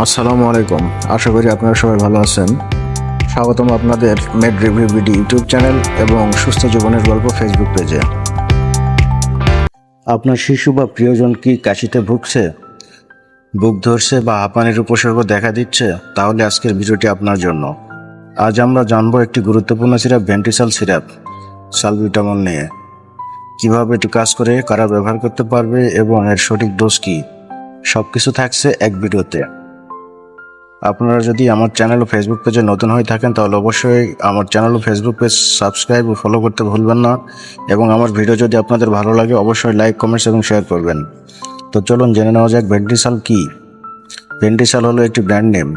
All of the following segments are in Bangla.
আসসালামু আলাইকুম। আশা করি আপনারা সবাই ভালো আছেন। স্বাগতম আপনাদের med review BD YouTube channel এবং সুস্থ জীবনের গল্প ফেসবুক পেজে। আপনার শিশু বা প্রিয়জন কি কাশিতে ভুগছে? বুক ধরছে বা হাঁপানির উপসর্গ দেখা দিচ্ছে? তাহলে আজকের ভিডিওটি আপনার জন্য। আজ আমরা জানব একটি গুরুত্বপূর্ণ সিরাপ ভেন্টিসাল সিরাপ সালবিউটামল নিয়ে। কীভাবে এটি কাজ করে, কারা ব্যবহার করতে পারবে এবং এর সঠিক ডোজ কি? সবকিছু থাকছে এক ভিডিওতে। আপনারা যদি আমার চ্যানেল ও ফেসবুক পেজে নতুন হয়ে থাকেন, তাহলে অবশ্যই আমার চ্যানেল ও ফেসবুক পেজ সাবস্ক্রাইব ও ফলো করতে ভুলবেন না। এবং আমার ভিডিও যদি আপনাদের ভালো লাগে, অবশ্যই লাইক কমেন্টস এবং শেয়ার করবেন। তো চলুন জেনে নেওয়া যাক ভেন্টিসাল কি। ভেন্টিসাল হলো একটি ব্র্যান্ড নেম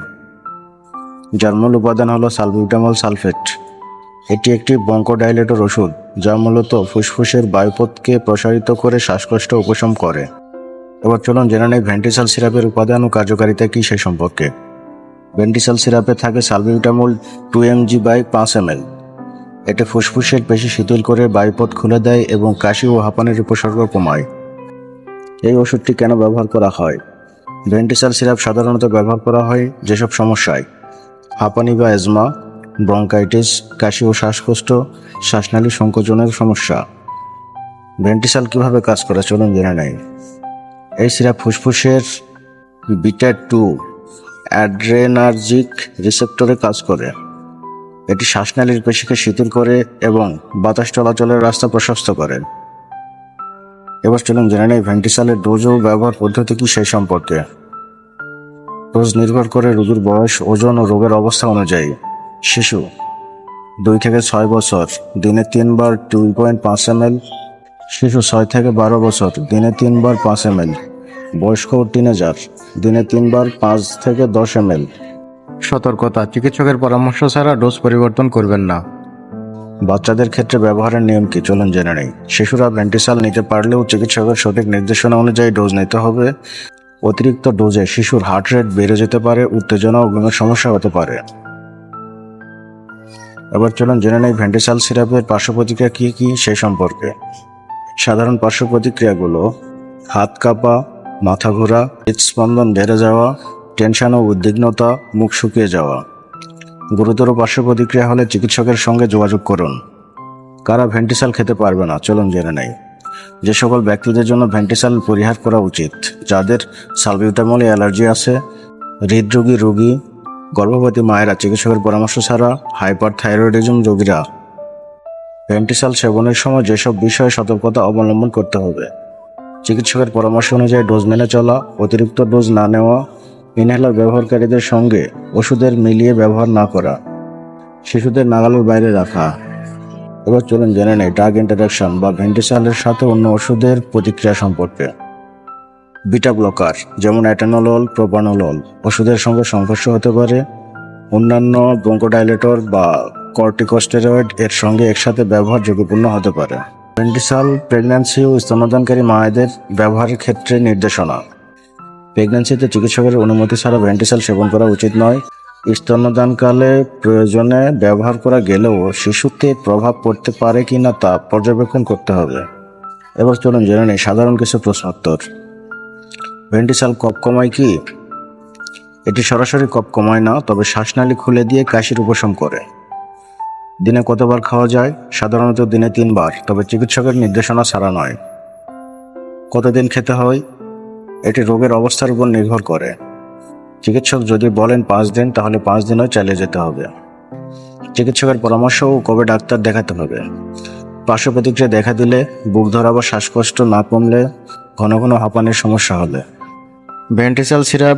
যার মূল উপাদান হলো সালবিউটামল সালফেট। এটি একটি বঙ্কোডাইলেটর ওষুধ, যা মূলত ফুসফুসের বায়ুপথকে প্রসারিত করে শ্বাসকষ্ট উপশম করে। এবার চলুন জেনে নেই ভেন্টিসাল সিরাপের উপাদান ও কার্যকারিতা কি সে সম্পর্কে। ভেন্টিসাল সিরাপে থাকে সালবিউটামল টু এমজি বাই পাঁচ এম এল। এটি ফুসফুসের পেশি শিথিল করে বায়ুপথ খুলে দেয় এবং কাশি ও হাঁপানির উপসর্গ কমায়। এই ওষুধটি কেন ব্যবহার করা হয়? ভেন্টিসাল সিরাপ সাধারণত ব্যবহার করা হয় যেসব সমস্যায় হাঁপানি বা অ্যাজমা ব্রঙ্কাইটিস, কাশি ও শ্বাসকষ্ট, শ্বাসনালী সংকোচনের সমস্যা। ভেন্টিসাল কীভাবে কাজ করে চলুন জেনে নেই। এই সিরাপ ফুসফুসের বিটা টু অ্যাড্রেনার্জিক রিসেপ্টরে কাজ করে। এটি শ্বাসনালীর পেশিকে শিথিল করে এবং বাতাস চলাচলের রাস্তা প্রশস্ত করে। এবার চলুন জেনে নেই ভেন্টিসালের ডোজ ও ব্যবহার পদ্ধতি কি সেই সম্পর্কে। ডোজ নির্ভর করে রোগীর বয়স, ওজন ও রোগের অবস্থা অনুযায়ী। শিশু, দুই থেকে ছয় বছর, দিনে তিনবার দুই পয়েন্ট পাঁচ এম শিশু, ছয় থেকে বারো বছর, দিনে তিনবার পাঁচ এম বয়স্ক ও টিনেজার দিনে তিনবার পাঁচ থেকে দশ এম সতর্কতা চিকিৎসকের পরামর্শ ছাড়া ডোজ পরিবর্তন করবেন না। বাচ্চাদের ক্ষেত্রে ব্যবহারের নিয়ম কি? চলুন জেনে নেই। শিশুরা ভেন্টিসাল নিতে পারলেও চিকিৎসকের সঠিক নির্দেশনা অনুযায়ী ডোজ নিতে হবে। অতিরিক্ত ডোজে শিশুর হার্ট রেট বেড়ে যেতে পারে উত্তেজনা ও ঘুমের সমস্যা হতে পারে। এবার চলুন জেনে নেই ভেন্টিসাল সিরাপের পার্শ্ব প্রতিক্রিয়া কী কী সে সম্পর্কে। সাধারণ পার্শ্ব প্রতিক্রিয়াগুলো হাত কাঁপা মাথা ঘোরা হৃদস্পন্দন বেড়ে যাওয়া, টেনশন ও উদ্বিগ্নতা, মুখ শুকিয়ে যাওয়া। গুরুতর পার্শ্ব প্রতিক্রিয়া হলে চিকিৎসকের সঙ্গে যোগাযোগ করুন। কারা ভেন্টিসাল খেতে পারবে না, চলুন জেনে নেই। যে সকল ব্যক্তিদের জন্য ভেন্টিসাল পরিহার করা উচিত, যাদের সালবিউটামলে অ্যালার্জি আছে, হৃদরোগী, রোগী, গর্ভবতী মায়েরা, চিকিৎসকের পরামর্শ ছাড়া হাইপার থাইরয়েডিজম রোগীরা। ভেন্টিসাল সেবনের সময় যেসব বিষয়ে সতর্কতা অবলম্বন করতে হবে চিকিৎসকের পরামর্শ অনুযায়ী ডোজ মেনে চলা, অতিরিক্ত ডোজ না নেওয়া, ইনহেলার ব্যবহারকারীদের সঙ্গে ওষুধের মিলিয়ে ব্যবহার না করা, শিশুদের নাগালের বাইরে রাখা। এবার চলুন জেনে নেই ড্রাগ ইন্টারাকশন বা ভেন্টিসালের সাথে অন্য ওষুধের প্রতিক্রিয়া সম্পর্কে। বিটা ব্লকার যেমন অ্যাটানোলল প্রোপানোলল ওষুধের সঙ্গে সংঘর্ষ হতে পারে। অন্যান্য ব্রঙ্কোডাইলেটর বা কর্টিকোস্টেরয়েড এর সঙ্গে একসাথে ব্যবহার ঝুঁকিপূর্ণ হতে পারে। ভেন্টিসাল প্রেগন্যান্সি ও স্তনদানকারী মায়েদের ব্যবহারের ক্ষেত্রে নির্দেশনা। প্রেগন্যান্সিতে চিকিৎসকের অনুমতি ছাড়া ভেন্টিসাল সেবন করা উচিত নয়। স্তন্যদানকালে প্রয়োজনে ব্যবহার করা গেলেও শিশুতে প্রভাব পড়তে পারে কি না তা পর্যবেক্ষণ করতে হবে। এবার চলুন জেনে নেই সাধারণ কিছু প্রশ্নোত্তর। ভেন্টিসাল কপ কমায় কি? এটি সরাসরি কপ কমায় না, তবে শ্বাসনালী খুলে দিয়ে কাশির উপশম করে। দিনে কতবার খাওয়া যায়? সাধারণত দিনে তিনবার, তবে চিকিৎসকের নির্দেশনা ছাড়া নয়। কতদিন খেতে হয়? এটি রোগের অবস্থার উপর নির্ভর করে। চিকিৎসক যদি বলেন পাঁচ দিন, তাহলে পাঁচ দিনও চালিয়ে যেতে হবে। চিকিৎসকের পরামর্শ ও কবে ডাক্তার দেখাতে হবে? পার্শ্ব প্রতিক্রিয়া দেখা দিলে, বুক ধরা বা শ্বাসকষ্ট না কমলে ঘন ঘন হাঁপানির সমস্যা হলে। ভেন্টিসাল সিরাপ,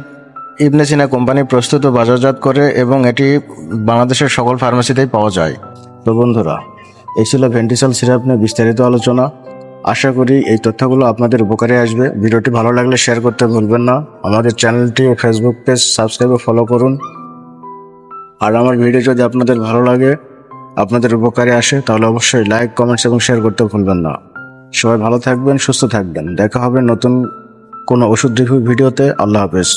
ইবনেসিনা কোম্পানি প্রস্তুত ও বাজারজাত করে এবং এটি বাংলাদেশের সকল ফার্মেসিতেই পাওয়া যায়। তো বন্ধুরা, এই ছিল ভেন্টিসাল সিরাপ নিয়ে বিস্তারিত আলোচনা। আশা করি এই তথ্যগুলো আপনাদের উপকারে আসবে। ভিডিওটি ভালো লাগলে শেয়ার করতে ভুলবেন না। আমাদের চ্যানেলটি ও ফেসবুক পেজ সাবস্ক্রাইব ও ফলো করুন। আর আমার ভিডিও যদি আপনাদের ভালো লাগে, আপনাদের উপকারে আসে, তাহলে অবশ্যই লাইক কমেন্টস এবং শেয়ার করতে ভুলবেন না। সবাই ভালো থাকবেন, সুস্থ থাকবেন। দেখা হবে নতুন কোনো ওষুধ রিভিউ ভিডিওতে। আল্লাহ হাফেজ।